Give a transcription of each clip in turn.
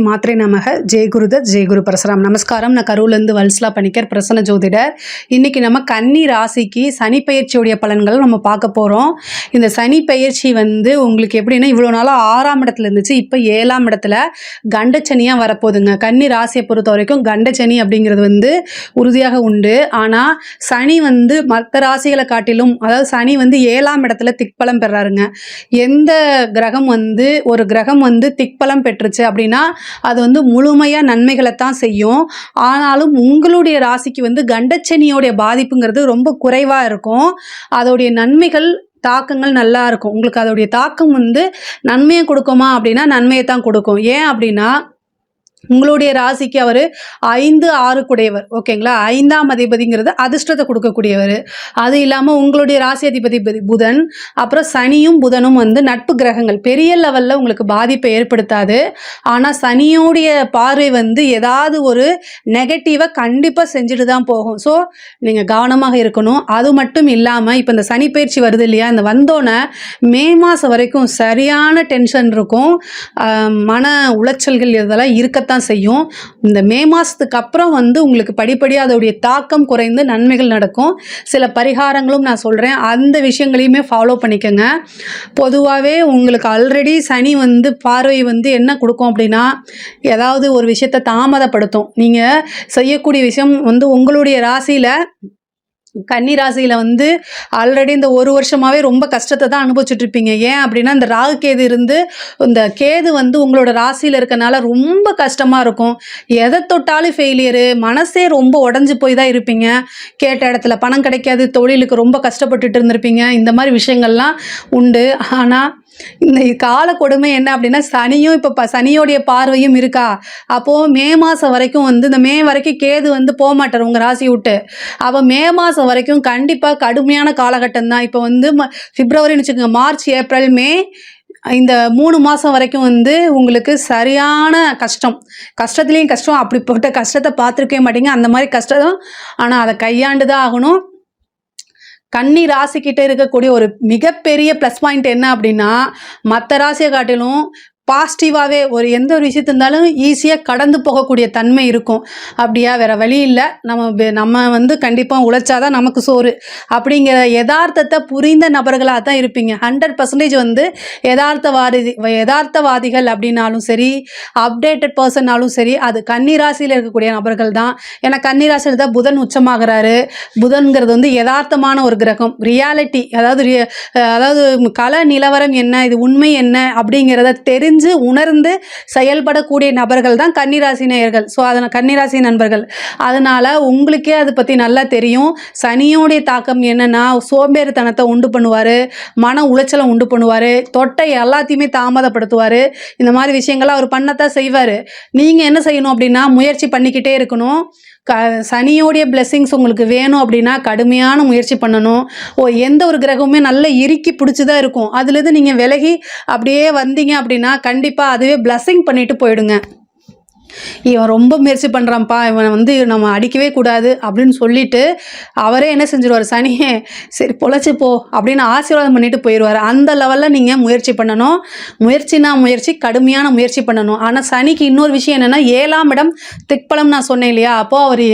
மாத்திரை நமக. ஜெயகுருத ஜெயகுரு குரு பரசுராம். நமஸ்காரம். நான் கரூர்லேருந்து வல்ஸ்லா பணிக்கர் பிரசன்ன ஜோதிடர். இன்னைக்கு நம்ம கன்னி ராசிக்கு சனி பயிற்சியுடைய பலன்களை நம்ம பார்க்க போகிறோம் இந்த சனி பயிற்சி வந்து உங்களுக்கு எப்படின்னா இவ்வளோ நாளாக ஆறாம் இடத்துல இருந்துச்சு. இப்போ ஏழாம் இடத்துல கண்டச்சனியாக வரப்போகுதுங்க. கன்னி ராசியை பொறுத்த வரைக்கும் கண்டச்சனி அப்படிங்கிறது வந்து உறுதியாக உண்டு. ஆனால் சனி வந்து மற்ற ராசிகளை காட்டிலும் அதாவது சனி வந்து ஏழாம் இடத்துல திக்பலம் பெறாருங்க. எந்த கிரகம் வந்து ஒரு கிரகம் வந்து திக்பலம் பெற்றுச்சு அப்படின்னா அது வந்து முழுமையாக நன்மைகளை தான் செய்யும். ஆனாலும் உங்களுடைய ராசிக்கு வந்து கண்டச்சனியோடைய பாதிப்புங்கிறது ரொம்ப குறைவாக இருக்கும். அதோடைய நன்மைகள் தாக்கங்கள் நல்லா இருக்கும். உங்களுக்கு அதோடைய தாக்கம் வந்து நன்மையை கொடுக்குமா அப்படின்னா நன்மையை தான் கொடுக்கும். ஏன் அப்படின்னா உங்களுடைய ராசிக்கு அவர் ஐந்து ஆறு குடையவர் ஓகேங்களா? ஐந்தாம் அதிபதிங்கிறது அதிர்ஷ்டத்தை கொடுக்கக்கூடியவர். அது இல்லாமல் உங்களுடைய ராசி அதிபதி பதி- புதன் அப்புறம் சனியும் புதனும் வந்து நட்பு கிரகங்கள். பெரிய லெவலில் உங்களுக்கு பாதிப்பை ஏற்படுத்தாது. ஆனால் சனியோடைய பார்வை வந்து ஏதாவது ஒரு நெகட்டிவாக கண்டிப்பாக செஞ்சுட்டு தான் போகும். ஸோ நீங்கள் கவனமாக இருக்கணும். அது மட்டும் இல்லாமல் இப்போ இந்த சனி பயிற்சி வருது இல்லையா? இந்த வந்தோன்னே மே மாதம் வரைக்கும் சரியான டென்ஷன் இருக்கும். மன உளைச்சல்கள் இதெல்லாம் இருக்கத்தான் செய்யும். இந்த மே மாதத்துக்கு அப்புறம் வந்து உங்களுக்கு படிப்படியாக அதோடைய தாக்கம் குறைந்து நன்மைகள் நடக்கும். சில பரிகாரங்களும் நான் சொல்கிறேன் அந்த விஷயங்களையுமே ஃபாலோ பண்ணிக்கோங்க. பொதுவாகவே உங்களுக்கு ஆல்ரெடி சனி வந்து பார்வை வந்து என்ன கொடுக்கும் அப்படின்னா ஏதாவது ஒரு விஷயத்தை தாமதப்படுத்தும். நீங்கள் செய்யக்கூடிய விஷயம் வந்து உங்களுடைய ராசியில் கன்னி ராசியில் வந்து ஆல்ரெடி இந்த ஒரு வருஷமாகவே ரொம்ப கஷ்டத்தை தான் அனுபவிச்சுட்டு இருப்பீங்க. ஏன் அப்படின்னா இந்த ராகு கேது இருந்து இந்த கேது வந்து உங்களோட ராசியில் இருக்கனால ரொம்ப கஷ்டமாக இருக்கும். எதை தொட்டாலும் ஃபெயிலியரு மனசே ரொம்ப உடஞ்சி போய் தான் இருப்பீங்க. கேட்ட இடத்துல பணம் கிடைக்காது தொழிலுக்கு ரொம்ப கஷ்டப்பட்டுட்டு இருந்திருப்பீங்க. இந்த மாதிரி விஷயங்கள்லாம் உண்டு. ஆனால் இந்த கால கொடுமை என்ன அப்படின்னா சனியும் இப்போ சனியோடைய பார்வையும் இருக்கா? அப்போது மே மாதம் வரைக்கும் வந்து இந்த மே வரைக்கும் கேது வந்து போக மாட்டார் உங்கள் ராசி விட்டு. அப்போ மே மாதம் வரைக்கும் கண்டிப்பாக கடுமையான காலகட்டம் தான். இப்போ வந்து ம பிப்ரவரின்னு வச்சுக்கோங்க மார்ச் ஏப்ரல் மே இந்த மூணு மாதம் வரைக்கும் வந்து உங்களுக்கு சரியான கஷ்டம். கஷ்டத்துலேயும் கஷ்டம். அப்படிப்பட்ட கஷ்டத்தை பார்த்துருக்கவே மாட்டீங்க. அந்த மாதிரி கஷ்டம். ஆனால் அதை கையாண்டு தான் ஆகணும். கன்னி ராசிக்கிட்ட இருக்கக்கூடிய ஒரு மிகப்பெரிய ப்ளஸ் பாயிண்ட் என்ன அப்படின்னா மற்ற ராசியை காட்டிலும் பாசிட்டிவாகவே ஒரு எந்த ஒரு விஷயத்து இருந்தாலும் ஈஸியாக கடந்து போகக்கூடிய தன்மை இருக்கும். அப்படியா வேற வழி இல்லை. நம்ம நம்ம வந்து கண்டிப்பாக உழைச்சாதான் நமக்கு சோறு. அப்படிங்கிற யதார்த்தத்தை புரிந்த நபர்களாக தான் இருப்பீங்க. ஹண்ட்ரட் பர்சன்டேஜ் வந்து யதார்த்தவாதி யதார்த்தவாதிகள் அப்படின்னாலும் சரி அப்டேட்டட் பர்சன்னாலும் சரி அது கன்னிராசியில் இருக்கக்கூடிய நபர்கள் தான். ஏன்னா கன்னிராசியில் தான் புதன் உச்சமாகிறாரு. புதன்கிறது வந்து யதார்த்தமான ஒரு கிரகம். ரியாலிட்டி அதாவது அதாவது கல நிலவரம் என்ன இது உண்மை என்ன அப்படிங்கிறத புரிஞ்சு உணர்ந்து செயல்படக்கூடிய நபர்கள் தான் கன்னிராசி நேயர்கள் ஸோ அதனால் கன்னிராசி நண்பர்கள். அதனால் உங்களுக்கே அதை பற்றி நல்லா தெரியும். சனியோடைய தாக்கம் என்னென்னா சோம்பேறித்தனத்தை உண்டு பண்ணுவார் மன உளைச்சலை உண்டு பண்ணுவார் தொட்டை எல்லாத்தையுமே தாமதப்படுத்துவார். இந்த மாதிரி விஷயங்களை அவர் பண்ணத்தான் செய்வார். நீங்கள் என்ன செய்யணும் அப்படின்னா முயற்சி பண்ணிக்கிட்டே இருக்கணும். க சனியோடைய பிளெஸ்ஸிங்ஸ் உங்களுக்கு வேணும் அப்படின்னா கடுமையான முயற்சி பண்ணணும். ஓ எந்த ஒரு கிரகமுமே நல்ல இறுக்கி பிடிச்சி தான் இருக்கும். அதுலேருந்து நீங்கள் விலகி அப்படியே வந்தீங்க அப்படின்னா கண்டிப்பாக அதுவே பிளஸ்ஸிங் பண்ணிட்டு போயிடுங்க. இவன் ரொம்ப முயற்சி பண்ணுறான்ப்பா இவனை வந்து நம்ம அடிக்கவே கூடாது அப்படின்னு சொல்லிட்டு அவரே என்ன செஞ்சிருவார்? சனியே சரி பொழைச்சி போ அப்படின்னு ஆசீர்வாதம் பண்ணிட்டு போயிடுவார் அந்த லெவலில் நீங்கள் முயற்சி பண்ணணும். முயற்சினா முயற்சி கடுமையான முயற்சி பண்ணணும். ஆனால் சனிக்கு இன்னொரு விஷயம் என்னென்னா ஏழாம் இடம் திக்பலம் நான் சொன்னேன் இல்லையா? அப்போது அவர்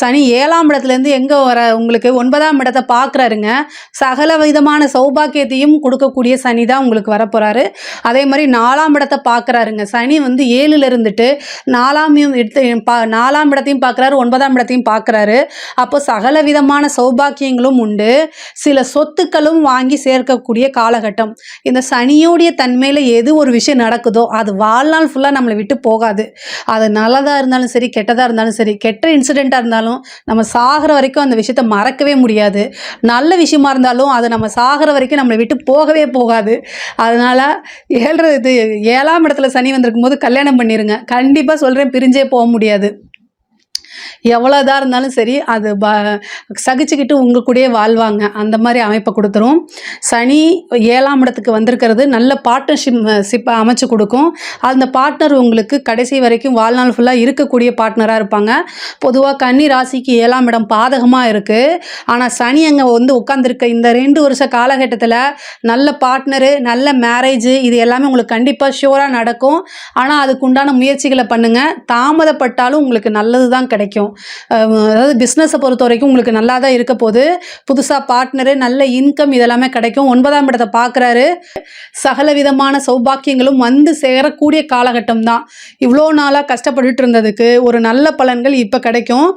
சனி ஏழாம் இடத்துலேருந்து எங்கே வர உங்களுக்கு ஒன்பதாம் இடத்தை பார்க்குறாருங்க சகல விதமான சௌபாக்கியத்தையும் கொடுக்கக்கூடிய சனி தான் உங்களுக்கு வரப்போகிறாரு அதே மாதிரி நாலாம் இடத்தை பார்க்குறாருங்க சனி வந்து ஏழுல இருந்துட்டு நாலாமையும் எடுத்து பா நாலாம் இடத்தையும் பார்க்குறாரு ஒன்பதாம் இடத்தையும் பார்க்குறாரு. அப்போ சகல விதமான சௌபாக்கியங்களும் உண்டு. சில சொத்துக்களும் வாங்கி சேர்க்கக்கூடிய காலகட்டம். இந்த சனியோடைய தன்மையில் எது ஒரு விஷயம் நடக்குதோ அது வாழ்நாள் ஃபுல்லாக நம்மளை விட்டு போகாது. அது நல்லதாக இருந்தாலும் சரி கெட்டதாக இருந்தாலும் சரி கெட்ட இன்சிடெண்ட்டாக இருந்தாலும் நம்ம சாகிற வரைக்கும் அந்த விஷயத்தை மறக்கவே முடியாது. நல்ல விஷயமா இருந்தாலும் அது நம்ம சாகிற வரைக்கும் நம்மளை விட்டு போகவே போகாது. அதனால் ஏழரை இது ஏழாம் இடத்துல சனி வந்திருக்கும் போது கல்யாணம் பண்ணிடுங்க கண்டிப்பாக சொல்கிறேன் பிரிஞ்சே போக முடியாது. எவ்வளோதான் இருந்தாலும் சரி அது ப சகிச்சுக்கிட்டு உங்கள் கூடயே வாழ்வாங்க. அந்த மாதிரி அமைப்பை கொடுத்துரும். சனி ஏழாம் இடத்துக்கு வந்திருக்கிறது நல்ல பார்ட்னர்ஷிப் ஷிப்பை அமைச்சு கொடுக்கும். அந்த பார்ட்னர் உங்களுக்கு கடைசி வரைக்கும் வாழ்நாள் ஃபுல்லாக இருக்கக்கூடிய பார்ட்னராக இருப்பாங்க. பொதுவாக கன்னி ராசிக்கு ஏழாம் இடம் பாதகமாக இருக்குது ஆனால் சனி அங்கே வந்து உட்காந்துருக்க இந்த ரெண்டு வருஷ காலகட்டத்தில் நல்ல பார்ட்னரு நல்ல மேரேஜ் இது எல்லாமே உங்களுக்கு கண்டிப்பாக ஷூராக நடக்கும். ஆனால் அதுக்குண்டான முயற்சிகளை பண்ணுங்கள் தாமதப்பட்டாலும் உங்களுக்கு நல்லது தான் கிடைக்கும். அதாவது பிஸ்னஸை பொறுத்த வரைக்கும் உங்களுக்கு நல்லா தான் இருக்க போகுது. புதுசாக பார்ட்னரு நல்ல இன்கம் இதெல்லாமே கிடைக்கும். ஒன்பதாம் இடத்தை பார்க்குறாரு. சகல விதமான சௌபாக்கியங்களும் வந்து சேரக்கூடிய காலகட்டம் தான் இவ்வளோ நாளாக கஷ்டப்பட்டுட்டு இருந்ததுக்கு ஒரு நல்ல பலன்கள் இப்போ கிடைக்கும்.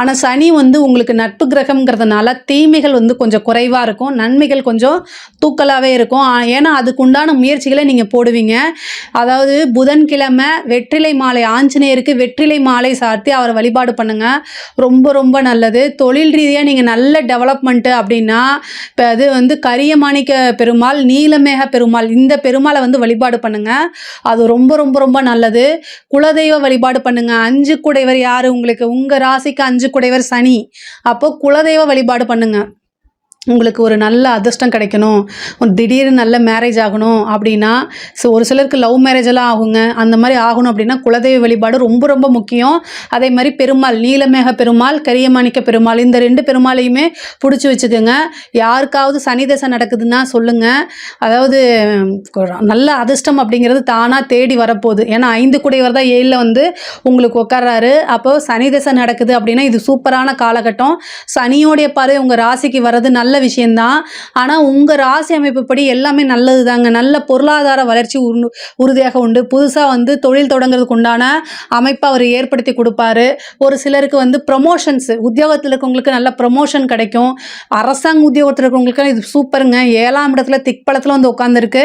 ஆனால் சனி வந்து உங்களுக்கு நட்பு கிரகம்ங்கிறதுனால தீமைகள் வந்து கொஞ்சம் குறைவாக இருக்கும். நன்மைகள் கொஞ்சம் தூக்கலாகவே இருக்கும். ஏன்னா அதுக்கு உண்டான முயற்சிகளை நீங்கள் போடுவீங்க. அதாவது புதன்கிழமை வெற்றிலை மாலை ஆஞ்சநேயருக்கு வெற்றிலை மாலை சார்த்தி அவரை வழிபாடு ரொம்ப ரொம்ப நல்லது. தொழில் ரீதியாக நீங்கள் நல்ல டெவலப்மெண்ட்டு அப்படின்னா இப்போ அது வந்து கரிய மாணிக்க பெருமாள் நீலமேக பெருமாள் இந்த பெருமாளை வந்து வழிபாடு பண்ணுங்கள் அது ரொம்ப ரொம்ப ரொம்ப நல்லது. குலதெய்வ வழிபாடு பண்ணுங்கள் அஞ்சு குடைவர் யார்? உங்களுக்கு உங்கள் ராசிக்கு அஞ்சு குடைவர் சனி. அப்போ குலதெய்வ வழிபாடு பண்ணுங்கள் உங்களுக்கு ஒரு நல்ல அதிர்ஷ்டம் கிடைக்கணும். திடீர்னு நல்ல மேரேஜ் ஆகணும் அப்படின்னா ஸோ ஒரு சிலருக்கு லவ் மேரேஜ் எல்லாம் ஆகுங்க. அந்த மாதிரி ஆகணும் அப்படின்னா குலதெய்வ வழிபாடு ரொம்ப ரொம்ப முக்கியம். அதே மாதிரி பெருமாள் நீலமேக பெருமாள் கரியமாணிக்க பெருமாள் இந்த ரெண்டு பெருமாளையுமே பிடிச்சி வச்சுக்கோங்க. யாருக்காவது சனி தசை நடக்குதுன்னா சொல்லுங்கள் அதாவது நல்ல அதிர்ஷ்டம் அப்படிங்கிறது தானாக தேடி வரப்போகுது. ஏன்னா ஐந்து குடையவர் தான் ஏழில் வந்து உங்களுக்கு உட்கார்றாரு அப்போது சனி தசை நடக்குது அப்படின்னா இது சூப்பரான காலகட்டம். சனியோடைய பார்வை உங்கள் ராசிக்கு வர்றது நல்ல விஷயந்தான் ஆனால் உங்கள் ராசி அமைப்புப்படி எல்லாமே நல்லது தாங்க நல்ல பொருளாதார வளர்ச்சி உண்டு உறுதியாக உண்டு. புதுசாக வந்து தொழில் தொடங்குறதுக்கு உண்டான அமைப்பை அவர் ஏற்படுத்தி கொடுப்பாரு. ஒரு சிலருக்கு வந்து ப்ரமோஷன்ஸ் உத்தியோகத்தில் இருக்கவங்களுக்கு நல்ல ப்ரமோஷன் கிடைக்கும். அரசாங்க உத்தியோகத்தில் இருக்கவங்களுக்கு இது சூப்பருங்க ஏழாம் இடத்துல திக்பலத்தில் வந்து உட்காந்துருக்கு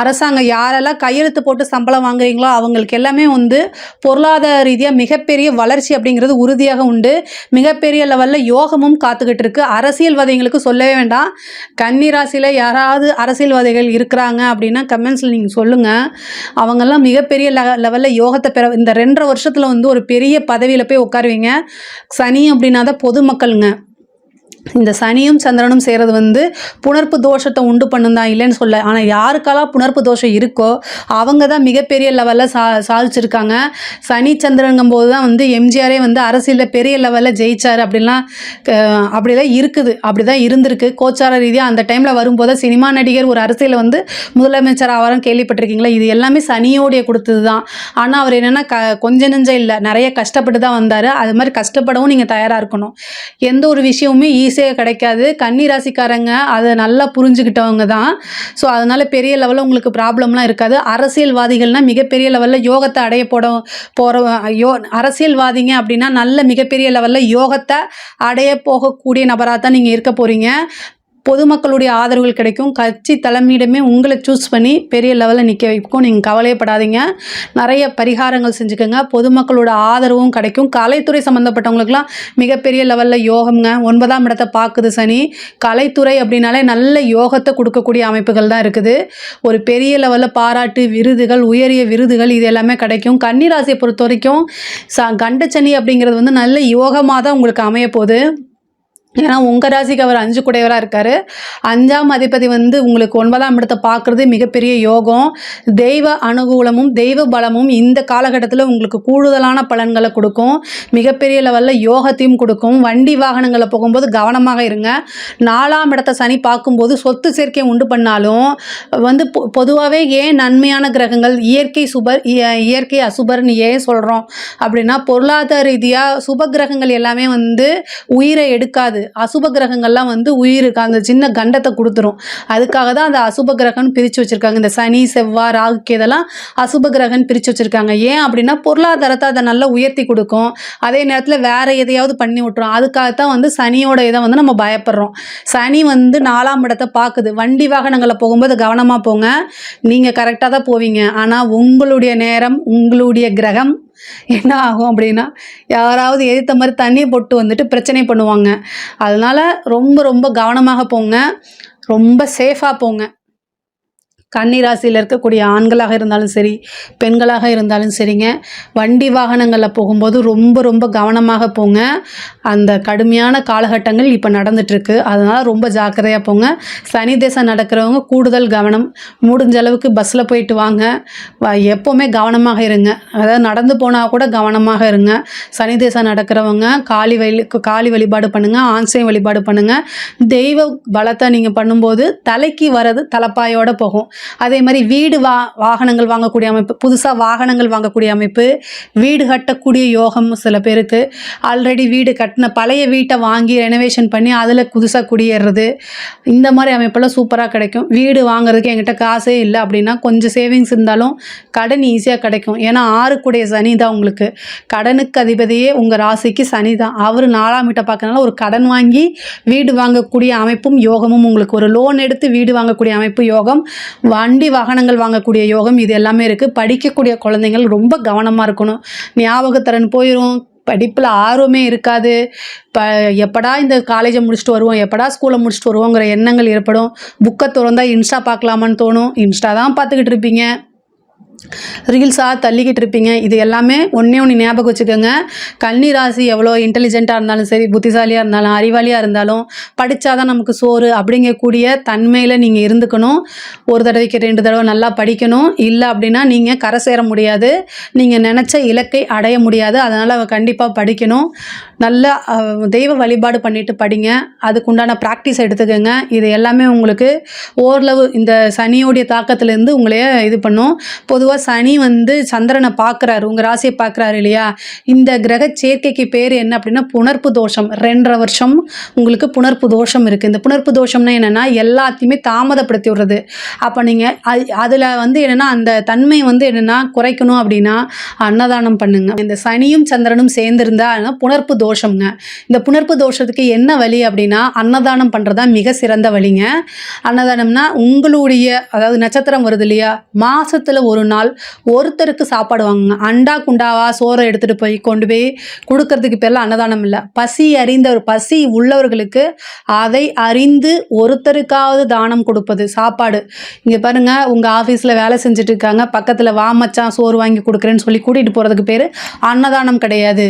அரசாங்கம் யாரெல்லாம் கையெழுத்து போட்டு சம்பளம் வாங்குறீங்களோ அவங்களுக்கு எல்லாமே வந்து பொருளாதார ரீதியாக மிகப்பெரிய வளர்ச்சி அப்படிங்கிறது உறுதியாக உண்டு. மிகப்பெரிய லெவலில் யோகமும் காத்துக்கிட்டு இருக்கு. அரசியல்வாதிகளுக்கு சொல்லவே வேண்டாம். கன்னி ராசியில் யாராவது அரசியல்வாதிகள் இருக்கிறாங்க அப்படின்னா கமெண்ட்ஸில் நீங்கள் சொல்லுங்கள் அவங்கெல்லாம் மிகப்பெரிய லெ லெவலில் யோகத்தை பெற இந்த ரெண்டரை வருஷத்தில் வந்து ஒரு பெரிய பதவியில் போய் உட்காருவீங்க. சனி அப்படின்னா தான் பொதுமக்களுங்க. இந்த சனியும் சந்திரனும் செய்கிறது வந்து புணர்ப்பு தோஷத்தை உண்டு பண்ணும் தான் இல்லைன்னு சொல்ல. ஆனால் யாருக்கெல்லாம் புணர்ப்பு தோஷம் இருக்கோ அவங்க தான் மிகப்பெரிய லெவலில் சா சாதிச்சிருக்காங்க. சனி சந்திரனுங்கும் போது தான் வந்து எம்ஜிஆரே வந்து அரசியலில் பெரிய லெவலில் ஜெயிச்சார் அப்படிலாம் அப்படிலாம் இருக்குது. அப்படி தான் இருந்திருக்கு. கோச்சார ரீதியாக அந்த டைமில் வரும்போது சினிமா நடிகர் ஒரு அரசியலில் வந்து முதலமைச்சர் ஆவாரம் கேள்விப்பட்டிருக்கீங்களா? இது எல்லாமே சனியோடைய கொடுத்தது தான். ஆனால் அவர் என்னென்னா க கொஞ்ச நெஞ்சம் இல்லை. நிறைய கஷ்டப்பட்டு தான் வந்தார். அது மாதிரி கஷ்டப்படவும் நீங்கள் தயாராக இருக்கணும். எந்த ஒரு விஷயமுமே ஈஸியாக கிடைக்காது. கன்னி ராசிக்காரங்க அதை நல்லா புரிஞ்சுக்கிட்டவங்க தான். ஸோ அதனால் பெரிய லெவலில் உங்களுக்கு ப்ராப்ளம்லாம் இருக்காது. அரசியல்வாதிகள்னால் மிகப்பெரிய லெவலில் யோகத்தை அடைய போட போகிற யோ அரசியல்வாதிங்க அப்படின்னா நல்ல மிகப்பெரிய லெவலில் யோகத்தை அடைய போகக்கூடிய நபராக தான் நீங்கள் இருக்க போகிறீங்க பொதுமக்களுடைய ஆதரவுகள் கிடைக்கும். கட்சி தலைமையிடமே உங்களை சூஸ் பண்ணி பெரிய லெவலில் நிற்க வைக்கும். நீங்கள் கவலையப்படாதீங்க. நிறைய பரிகாரங்கள் செஞ்சுக்கோங்க. பொதுமக்களோட ஆதரவும் கிடைக்கும். கலைத்துறை சம்மந்தப்பட்டவங்களுக்குலாம் மிகப்பெரிய லெவலில் யோகம்ங்க. ஒன்பதாம் இடத்தை பார்க்குது சனி. கலைத்துறை அப்படின்னாலே நல்ல யோகத்தை கொடுக்கக்கூடிய அமைப்புகள் தான் இருக்குது. ஒரு பெரிய லெவலில் பாராட்டு விருதுகள் உயரிய விருதுகள் இது எல்லாமே கிடைக்கும். கன்னிராசியை பொறுத்த வரைக்கும் ச கண்டச்சனி அப்படிங்கிறது வந்து நல்ல யோகமாக தான் உங்களுக்கு அமைய போகுது ஏன்னா உங்கள் ராசிக்கு அவர் அஞ்சு குடையவராக இருக்கார். அஞ்சாம் அதிபதி வந்து உங்களுக்கு ஒன்பதாம் இடத்தை பார்க்குறது மிகப்பெரிய யோகம். தெய்வ அனுகூலமும் தெய்வ பலமும் இந்த காலகட்டத்தில் உங்களுக்கு கூடுதலான பலன்களை கொடுக்கும். மிகப்பெரிய லெவலில் யோகத்தையும் கொடுக்கும். வண்டி வாகனங்களில் போகும்போது கவனமாக இருங்க. நாலாம் இடத்தை சனி பார்க்கும்போது சொத்து சேர்க்கை உண்டு பண்ணாலும் வந்து பொதுவாகவே ஏன் நன்மையான கிரகங்கள் இயற்கை சுபர் இய- இயற்கை அசுபர்னு ஏன் சொல்கிறோம் அப்படின்னா பொருளாதார ரீதியாக சுப கிரகங்கள் எல்லாமே வந்து உயிரை எடுக்காது. அசுப கிரகங்கள்லாம் வந்து உயிருக்கு அந்த சின்ன கண்டத்தை கொடுத்துரும். அதுக்காக தான் அந்த அசுப கிரகம்னு பிரித்து வச்சுருக்காங்க. இந்த சனி செவ்வாய் ராகு இதெல்லாம் அசுப கிரகம்னு பிரித்து வச்சுருக்காங்க. ஏன் அப்படின்னா பொருளாதாரத்தை அதை நல்லா உயர்த்தி கொடுக்கும். அதே நேரத்தில் வேறு எதையாவது பண்ணி விட்டுரும். அதுக்காகத்தான் வந்து சனியோட இதை வந்து நம்ம பயப்படுறோம். சனி வந்து நாலாம் இடத்தை பார்க்குது. வண்டி வாகனங்களில் போகும்போது கவனமாக போங்க. நீங்கள் கரெக்டாக தான் போவீங்க. ஆனால் உங்களுடைய நேரம் உங்களுடைய கிரகம் என்ன ஆகும் அப்படின்னா யாராவது எதிர்த்த மாதிரி தண்ணியை போட்டு வந்துட்டு பிரச்சனை பண்ணுவாங்க. அதனால ரொம்ப ரொம்ப கவனமாக போங்க. ரொம்ப சேஃபாக போங்க. கன்னிராசியில் இருக்கக்கூடிய ஆண்களாக இருந்தாலும் சரி பெண்களாக இருந்தாலும் சரிங்க. வண்டி வாகனங்களில் போகும்போது ரொம்ப ரொம்ப கவனமாக போங்க. அந்த கடுமையான காலகட்டங்கள் இப்போ நடந்துட்டுருக்கு. அதனால் ரொம்ப ஜாக்கிரதையாக போங்க. சனி தேசம் நடக்கிறவங்க கூடுதல் கவனம். முடிஞ்ச அளவுக்கு பஸ்ஸில் போயிட்டு வாங்க. வ- எப்போவுமே கவனமாக இருங்க. அதாவது நடந்து போனால் கூட கவனமாக இருங்க. சனி தேசம் நடக்கிறவங்க காளி வழி காளி வழிபாடு பண்ணுங்கள் ஆன்சை வழிபாடு பண்ணுங்கள் தெய்வ பலத்தை நீங்கள் பண்ணும்போது தலைக்கு வர்றது தலைப்பாயோடு போகும். அதே மாதிரி வீடு வா வாகனங்கள் வாங்கக்கூடிய அமைப்பு புதுசாக வாகனங்கள் வாங்கக்கூடிய அமைப்பு வீடு கட்டக்கூடிய யோகம் சில பேருக்கு. ஆல்ரெடி வீடு கட்டின பழைய வீட்டை வாங்கி ரெனோவேஷன் பண்ணி அதில் புதுசாக குடியேறுறது இந்த மாதிரி அமைப்பெல்லாம் சூப்பராக கிடைக்கும். வீடு வாங்குறதுக்கு என்கிட்ட காசே இல்லை அப்படின்னா கொஞ்சம் சேவிங்ஸ் இருந்தாலும் கடன் ஈஸியாக கிடைக்கும். ஏன்னா ஆறுக்குடைய சனி தான் உங்களுக்கு. கடனுக்கு அதிபதியே உங்கள் ராசிக்கு சனி தான். அவர் நாலாம் வீட்டை பார்க்கறனால ஒரு கடன் வாங்கி வீடு வாங்கக்கூடிய அமைப்பும் யோகமும் உங்களுக்கு. ஒரு லோன் எடுத்து வீடு வாங்கக்கூடிய அமைப்பு யோகம் வண்டி வாகனங்கள் வாங்கக்கூடிய யோகம் இது எல்லாமே இருக்குது படிக்கக்கூடிய குழந்தைகள் ரொம்ப கவனமாக இருக்கணும். ஞாபகத்திறன் போயிடும் படிப்பில் ஆர்வமே இருக்காது. ப எப்படா இந்த காலேஜை முடிச்சுட்டு வருவோம் எப்படா ஸ்கூலை முடிச்சுட்டு வருவோங்கிற எண்ணங்கள் ஏற்படும். புக்கை திறந்தால் இன்ஸ்டா பார்க்கலாமான்னு தோணும். இன்ஸ்டா தான் பார்த்துக்கிட்டு இருப்பீங்க. ரீல்ஸாக தள்ளிக்கிட்டு இருப்பீங்க. இது எல்லாமே ஒன்றே ஒன்று ஞாபகம் வச்சுக்கோங்க. கன்னி ராசி எவ்வளோ இன்டெலிஜென்ட்டாக இருந்தாலும் சரி புத்திசாலியாக இருந்தாலும் அறிவாளியாக இருந்தாலும் படித்தாதான் நமக்கு சோறு அப்படிங்கக்கூடிய தன்மையில் நீங்கள் இருந்துக்கணும். ஒரு தடவைக்கு ரெண்டு தடவை நல்லா படிக்கணும். இல்லை அப்படின்னா நீங்கள் கரை சேர முடியாது. நீங்கள் நினச்ச இலக்கை அடைய முடியாது. அதனால் கண்டிப்பாக படிக்கணும். நல்லா தெய்வ வழிபாடு பண்ணிட்டு படிங்க. அதுக்குண்டான ப்ராக்டிஸ் எடுத்துக்கோங்க. இது எல்லாமே உங்களுக்கு ஓரளவு இந்த சனியோடைய தாக்கத்துலேருந்து உங்களைய இது பண்ணும். பொதுவாக சனி வந்து சந்திரனை பார்க்குறாரு உங்கள் ராசியை பார்க்குறாரு இல்லையா? இந்த கிரக சேர்க்கைக்கு பேர் என்ன அப்படின்னா புணர்ப்பு தோஷம். ரெண்டரை வருஷம் உங்களுக்கு புணர்ப்பு தோஷம் இருக்குது இந்த புணர்ப்பு தோஷம்னா என்னென்னா எல்லாத்தையுமே தாமதப்படுத்தி விடுறது. அப்போ நீங்கள் அது அதில் வந்து என்னென்னா அந்த தன்மை வந்து என்னென்னா குறைக்கணும் அப்படின்னா அன்னதானம் பண்ணுங்க. இந்த சனியும் சந்திரனும் சேர்ந்துருந்தா புணர்ப்பு புணர்ப்பு தோஷம்ங்க. இந்த புணர்ப்பு தோஷத்துக்கு என்ன வழி அப்படின்னா அன்னதானம் பண்ணுறதா மிக சிறந்த வழிங்க. அன்னதானம்னா உங்களுடைய அதாவது நட்சத்திரம் வருது இல்லையா மாதத்தில் ஒரு நாள் ஒருத்தருக்கு சாப்பாடு வாங்குங்க. அண்டா குண்டாவாக சோறை எடுத்துகிட்டு போய் கொண்டு போய் கொடுக்கறதுக்கு பேரில் அன்னதானம் இல்லை. பசி அறிந்தவர் பசி உள்ளவர்களுக்கு அதை அறிந்து ஒருத்தருக்காவது தானம் கொடுப்பது சாப்பாடு. இங்கே பாருங்க உங்கள் ஆஃபீஸில் வேலை செஞ்சுட்டு இருக்காங்க பக்கத்தில் வாமச்சான் சோறு வாங்கி கொடுக்குறேன்னு சொல்லி கூட்டிகிட்டு போகிறதுக்கு பேர் அன்னதானம் கிடையாது.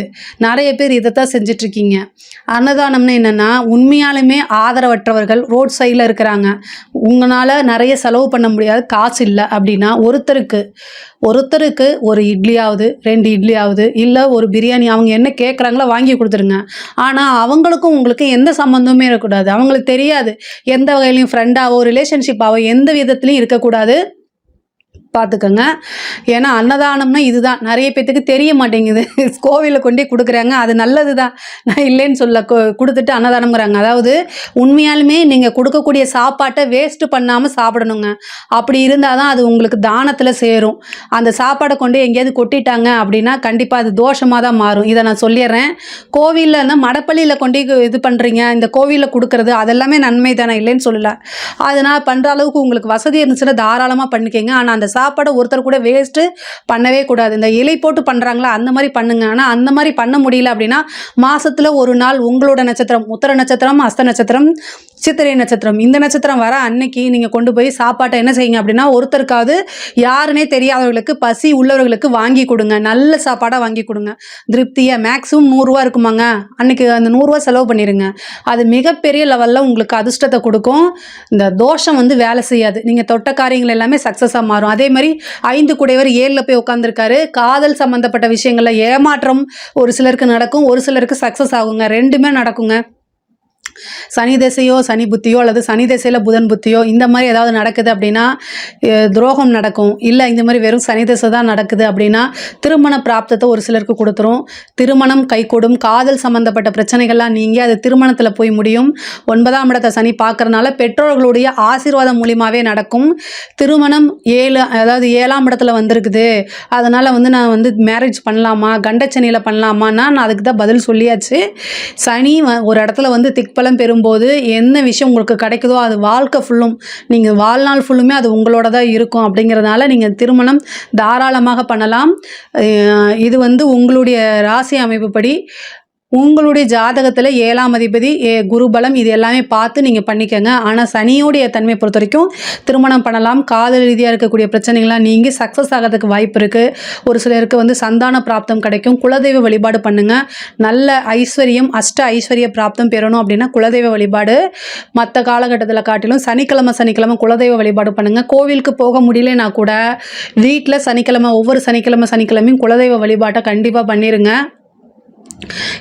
நிறைய பேர் இதைத்தான் செஞ்சிட்ருக்கீங்க. அன்னதானம்னு என்னென்னா உண்மையாலுமே ஆதரவற்றவர்கள் ரோட் சைடில் இருக்கிறாங்க. உங்களால் நிறைய செலவு பண்ண முடியாது காசு இல்லை அப்படின்னா ஒருத்தருக்கு ஒருத்தருக்கு ஒரு இட்லியாவது ரெண்டு இட்லியாவது இல்லை ஒரு பிரியாணி அவங்க என்ன கேட்குறாங்களோ வாங்கி கொடுத்துருங்க. ஆனால் அவங்களுக்கும் உங்களுக்கு எந்த சம்மந்தமும் இருக்கக்கூடாது. அவங்களுக்கு தெரியாது எந்த வகையிலையும் ஃப்ரெண்டாவோ ரிலேஷன்ஷிப்பாவோ எந்த விதத்துலையும் இருக்கக்கூடாது. பார்த்துக்கோங்க ஏன்னா அன்னதானம்னா இதுதான். நிறைய பேத்துக்கு தெரிய மாட்டேங்குது. கோவிலில் கொண்டே கொடுக்குறாங்க. அது நல்லது தான் நான் இல்லைன்னு சொல்ல கொ- கொடுத்துட்டு அன்னதானம்ங்கிறாங்க. அதாவது உண்மையாலுமே நீங்கள் கொடுக்கக்கூடிய சாப்பாட்டை வேஸ்ட்டு பண்ணாமல் சாப்பிடணுங்க. அப்படி இருந்தால் தான் அது உங்களுக்கு தானத்தில் சேரும். அந்த சாப்பாடை கொண்டு எங்கேயாவது கொட்டிட்டாங்க அப்படின்னா கண்டிப்பாக அது தோஷமாக தான் மாறும். இதை நான் சொல்லிடுறேன். கோவிலில் இருந்தால் மடப்பள்ளியில் கொண்டு இது பண்ணுறீங்க இந்த கோவிலில் கொடுக்குறது அதெல்லாமே நன்மை தானே இல்லைன்னு சொல்லல. அதனால் பண்ணுற அளவுக்கு உங்களுக்கு வசதி இருந்துச்சுன்னா தாராளமாக பண்ணிக்கங்க. ஆனால் அந்த சாப்பாடை ஒருத்தர் கூட வேஸ்ட்டு பண்ணவே கூடாது. இந்த இலை போட்டு பண்ணுறாங்களா அந்த மாதிரி பண்ணுங்க. ஆனால் அந்த மாதிரி பண்ண முடியல அப்படின்னா மாதத்தில் ஒரு நாள் உங்களோட நட்சத்திரம் உத்தர நட்சத்திரம் அஸ்த நட்சத்திரம் சித்திரை நட்சத்திரம். இந்த நட்சத்திரம் வர அன்னைக்கு நீங்கள் கொண்டு போய் சாப்பாட்டை என்ன செய்யுங்க அப்படின்னா ஒருத்தருக்காவது யாருனே தெரியாதவர்களுக்கு பசி உள்ளவர்களுக்கு வாங்கி கொடுங்க. நல்ல சாப்பாடாக வாங்கி கொடுங்க. திருப்தியாக மேக்ஸிமம் நூறுரூவா இருக்குமாங்க. அன்னைக்கு அந்த நூறுரூவா செலவு பண்ணிடுங்க அது மிகப்பெரிய லெவலில் உங்களுக்கு அதிர்ஷ்டத்தை கொடுக்கும். இந்த தோஷம் வந்து வேலை செய்யாது. நீங்கள் தொட்ட காரியங்கள் எல்லாமே சக்ஸஸாக மாறும். அதே மாதிரி ஐந்து குடைவர் ஏழில் போய் உட்காந்துருக்காரு காதல் சம்மந்தப்பட்ட விஷயங்களில் ஏமாற்றம் ஒரு சிலருக்கு நடக்கும் ஒரு சிலருக்கு சக்ஸஸ் ஆகுங்க. ரெண்டுமே நடக்குங்க. சனி திசையோ சனி புத்தியோ அல்லது சனி திசையில் புதன் புத்தியோ இந்த மாதிரி ஏதாவது நடக்குது அப்படின்னா துரோகம் நடக்கும். இல்லை இந்த மாதிரி வெறும் சனி திசை தான் நடக்குது அப்படின்னா திருமண பிராப்தத்தை ஒரு சிலருக்கு கொடுத்துரும். திருமணம் கைகூடும். காதல் சம்மந்தப்பட்ட பிரச்சனைகள்லாம் நீங்கி அது திருமணத்தில் போய் முடியும். ஒன்பதாம் இடத்தை சனி பார்க்குறனால பெற்றோர்களுடைய ஆசீர்வாதம் மூலியமாகவே நடக்கும். திருமணம் ஏழு அதாவது ஏழாம் இடத்துல வந்திருக்குது. அதனால் வந்து நான் வந்து மேரேஜ் பண்ணலாமா? கண்டச்சனியில் பண்ணலாமான்னா நான் அதுக்கு தான் பதில் சொல்லியாச்சு. சனி ஒரு இடத்துல வந்து திக்பலம் பெறும்போது என்ன விஷயம் உங்களுக்கு கிடைக்குதோ அது வாழ்க்கை ஃபுல்லும் நீங்கள் வாழ்நாள் ஃபுல்லுமே அது உங்களோட தான் இருக்கும் அப்படிங்கிறதுனால நீங்கள் திருமணம் தாராளமாக பண்ணலாம். இது வந்து உங்களுடைய ராசி அமைப்புப்படி உங்களுடைய ஜாதகத்தில் ஏழாம் அதிபதி ஏ குருபலம் இது எல்லாமே பார்த்து நீங்கள் பண்ணிக்கோங்க. ஆனால் சனியோடைய தன்மை பொறுத்த வரைக்கும் திருமணம் பண்ணலாம். காதல் ரீதியாக இருக்கக்கூடிய பிரச்சனைகள்லாம் நீங்கள் சக்ஸஸ் ஆகிறதுக்கு வாய்ப்பு இருக்குது ஒரு சிலருக்கு வந்து சந்தான பிராப்தம் கிடைக்கும். குலதெய்வ வழிபாடு பண்ணுங்கள் நல்ல ஐஸ்வர்யம் அஷ்ட ஐஸ்வர்ய பிராப்தம் பெறணும் அப்படின்னா குலதெய்வ வழிபாடு. மற்ற காலகட்டத்தில் காட்டிலும் சனிக்கிழமை சனிக்கிழமை குலதெய்வ வழிபாடு பண்ணுங்கள் கோவிலுக்கு போக முடியலனா கூட வீட்டில் சனிக்கிழமை ஒவ்வொரு சனிக்கிழமை சனிக்கிழமையும் குலதெய்வ வழிபாட்டை கண்டிப்பாக பண்ணிடுங்க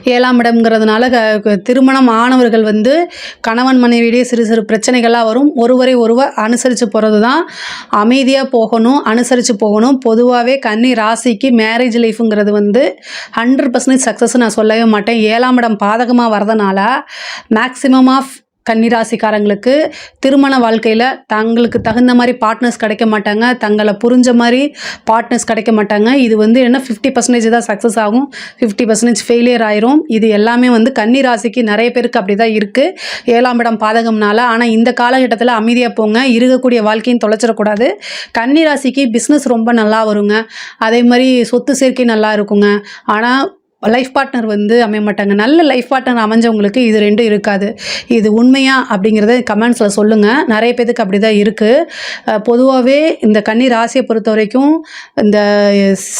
ஏழாம் இடம்ங்கிறதுனால க- திருமணம் ஆனவர்கள் வந்து கணவன் மனைவியிடையே சிறு சிறு பிரச்சனைகள்லாம் வரும். ஒருவரை ஒருவர் அனுசரித்து போகிறது தான் அமைதியாக போகணும் அனுசரித்து போகணும். பொதுவாகவே கன்னி ராசிக்கு மேரேஜ் லைஃபுங்கிறது வந்து ஹண்ட்ரட் பர்சன்டேஜ் சக்ஸஸ் நான் சொல்லவே மாட்டேன். ஏழாம் இடம் பாதகமாக வரதுனால மேக்ஸிமம் ஆஃப் கன்னிராசிக்காரங்களுக்கு திருமண வாழ்க்கையில் தங்களுக்கு தகுந்த மாதிரி பார்ட்னர்ஸ் கிடைக்க மாட்டாங்க. தங்களை புரிஞ்ச மாதிரி பார்ட்னர்ஸ் கிடைக்க மாட்டாங்க. இது வந்து என்ன ஃபிஃப்டி பர்சன்டேஜ் தான் சக்ஸஸ் ஆகும். ஃபிஃப்டி பர்சன்டேஜ் ஃபெயிலியர் ஆயிரும். இது எல்லாமே வந்து கன்னி ராசிக்கு நிறைய பேருக்கு அப்படி தான் இருக்குது ஏழாம் இடம் பாதகம்னால. ஆனால் இந்த காலகட்டத்தில் அமைதியாக போங்க. இருக்கக்கூடிய வாழ்க்கையும் தொலைச்சிடக்கூடாது. கன்னிராசிக்கு பிஸ்னஸ் ரொம்ப நல்லா வருங்க. அதே மாதிரி சொத்து சேர்க்கை நல்லா இருக்குங்க. ஆனால் லைஃப் பார்ட்னர் வந்து அமைய மாட்டாங்க நல்ல லைஃப் பார்ட்னர் அமைஞ்சவங்களுக்கு இது ரெண்டும் இருக்காது. இது உண்மையா அப்படிங்கிறத கமெண்ட்ஸில் சொல்லுங்கள் நிறைய பேத்துக்கு அப்படி தான் இருக்குது பொதுவாகவே இந்த கன்னி ராசியை பொறுத்த வரைக்கும் இந்த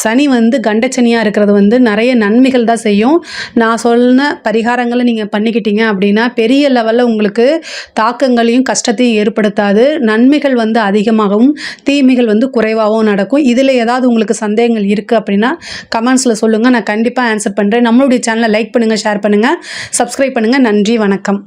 சனி வந்து கண்டச்சனியாக இருக்கிறது வந்து நிறைய நன்மைகள் தான் செய்யும். நான் சொன்ன பரிகாரங்களை நீங்கள் பண்ணிக்கிட்டீங்க அப்படின்னா பெரிய லெவலில் உங்களுக்கு தாக்கங்களையும் கஷ்டத்தையும் ஏற்படுத்தாது. நன்மைகள் வந்து அதிகமாகவும் தீமைகள் வந்து குறைவாகவும் நடக்கும். இதில் ஏதாவது உங்களுக்கு சந்தேகங்கள் இருக்குது அப்படின்னா கமெண்ட்ஸில் சொல்லுங்கள் நான் கண்டிப்பாக ஆன்சர் பண்ணுறேன் நம்மளுடைய சேனலை லைக் பண்ணுங்கள் ஷேர் பண்ணுங்கள் சப்ஸ்கிரைப் பண்ணுங்கள் நன்றி வணக்கம்.